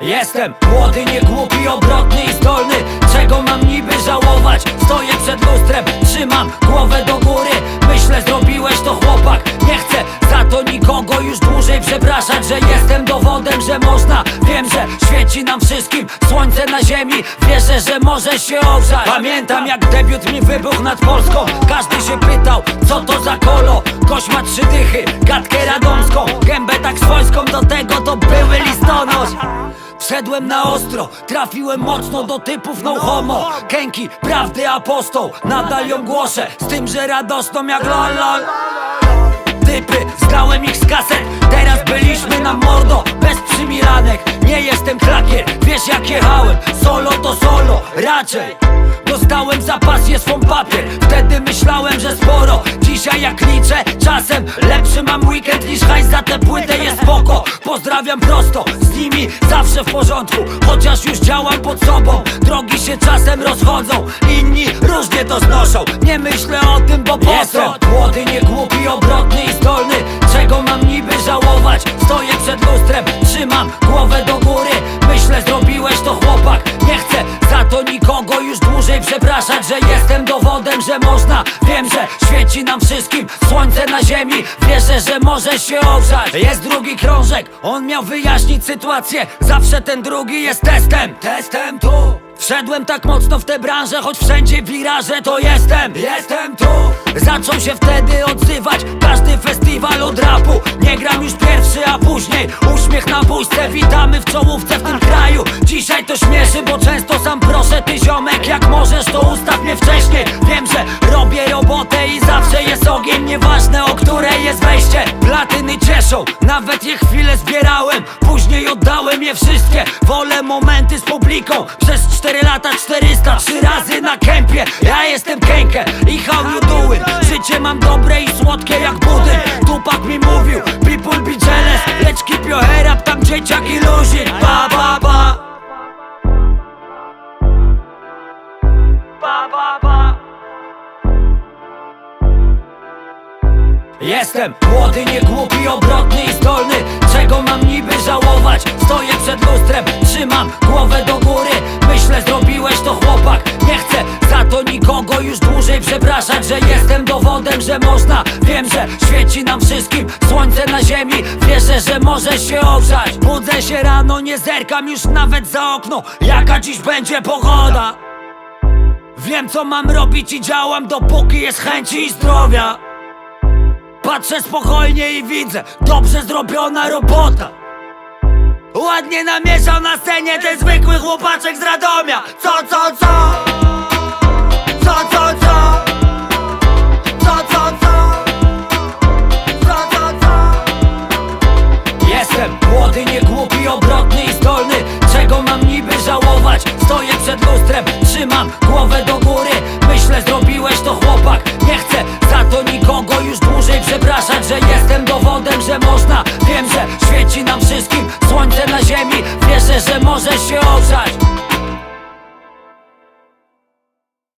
Jestem młody, nie głupi, obrotny i zdolny. Czego mam niby żałować? Stoję przed lustrem, trzymam głowę do góry. Myślę, zrobiłeś to chłopak. Nie chcę za to nikogo już dłużej przepraszać Że jestem dowodem, że można. Wiem, że świeci nam wszystkim słońce na ziemi. Wierzę, że może się ogrzać. Pamiętam jak debiut mi wybuchł nad Polską. Każdy się pytał, co to za kolo. Gość ma trzy dychy, gadkę radomską. Gębę tak swojską, do tego to były listonosz Wszedłem na ostro, trafiłem mocno do typów no homo. Kęki, prawdy apostoł, nadal ją głoszę. Z tym, że radosną jak lol Typy, znałem ich z kaset. Teraz byliśmy na mordo, bez przymilanek Nie jestem klakier, wiesz jak jechałem. Solo to solo, raczej Dostałem za pasję swą papier. Wtedy myślałem, że sporo. Dzisiaj jak liczę, czasem lepszy mam weekend niż hajs. Za tę płytę jest spoko. Pozdrawiam prosto, z nimi zawsze w porządku. Chociaż już działam pod sobą. Drogi się czasem rozchodzą. Inni różnie to znoszą. Nie myślę o tym, bo po co? Jestem młody, nie głupi, dłużej przepraszać Że jestem dowodem, że można. Wiem, że świeci nam wszystkim słońce na ziemi. Wierzę, że może się ogrzać. Jest drugi krążek, on miał wyjaśnić sytuację. Zawsze ten drugi jest testem. Testem tu. Wszedłem tak mocno w tę branżę, choć wszędzie wiraże to jestem. Jestem tu. Zaczął się wtedy odzywać każdy festiwal od rapu. Nie gram już pierwszy, a później uśmiech na buźce Witamy w czołówce w tym kraju proszę Ty ziomek, jak możesz to ustaw mnie wcześniej. Wiem, że robię robotę i zawsze jest ogień. Nieważne o której jest wejście. Platyny cieszą, nawet je chwilę zbierałem. Później oddałem je wszystkie. Wolę momenty z publiką. Przez 4 lata 400 Trzy razy na kępie. Ja jestem Kenke i you doing Życie mam dobre i słodkie jak budyń Tupak mi mówił People be jealous. Lecz keep your head up Tam dzieciak i luzik Jestem młody, nie głupi, obrotny i zdolny. Czego mam niby żałować? Stoję przed lustrem, trzymam głowę do góry. Myślę, zrobiłeś to chłopak. Nie chcę za to nikogo już dłużej przepraszać Że jestem dowodem, że można. Wiem, że świeci nam wszystkim słońce na ziemi. Wierzę, że może się ogrzać Budzę się rano, nie zerkam już nawet za okno. Jaka dziś będzie pogoda? Wiem co mam robić i działam dopóki jest chęci i zdrowia Patrzę spokojnie i widzę Dobrze zrobiona robota Ładnie namieszał na scenie Ten zwykły chłopaczek z Radomia Co, co, co? Co, co, co? Co, co, co? Co, co, co? Jestem młody, niegłupi, obrotny i zdolny Czego mam niby żałować? Stoję przed lustrem, trzymam głowę do góry nam wszystkim słońce na ziemi. Wierzę, że może się ogrzać.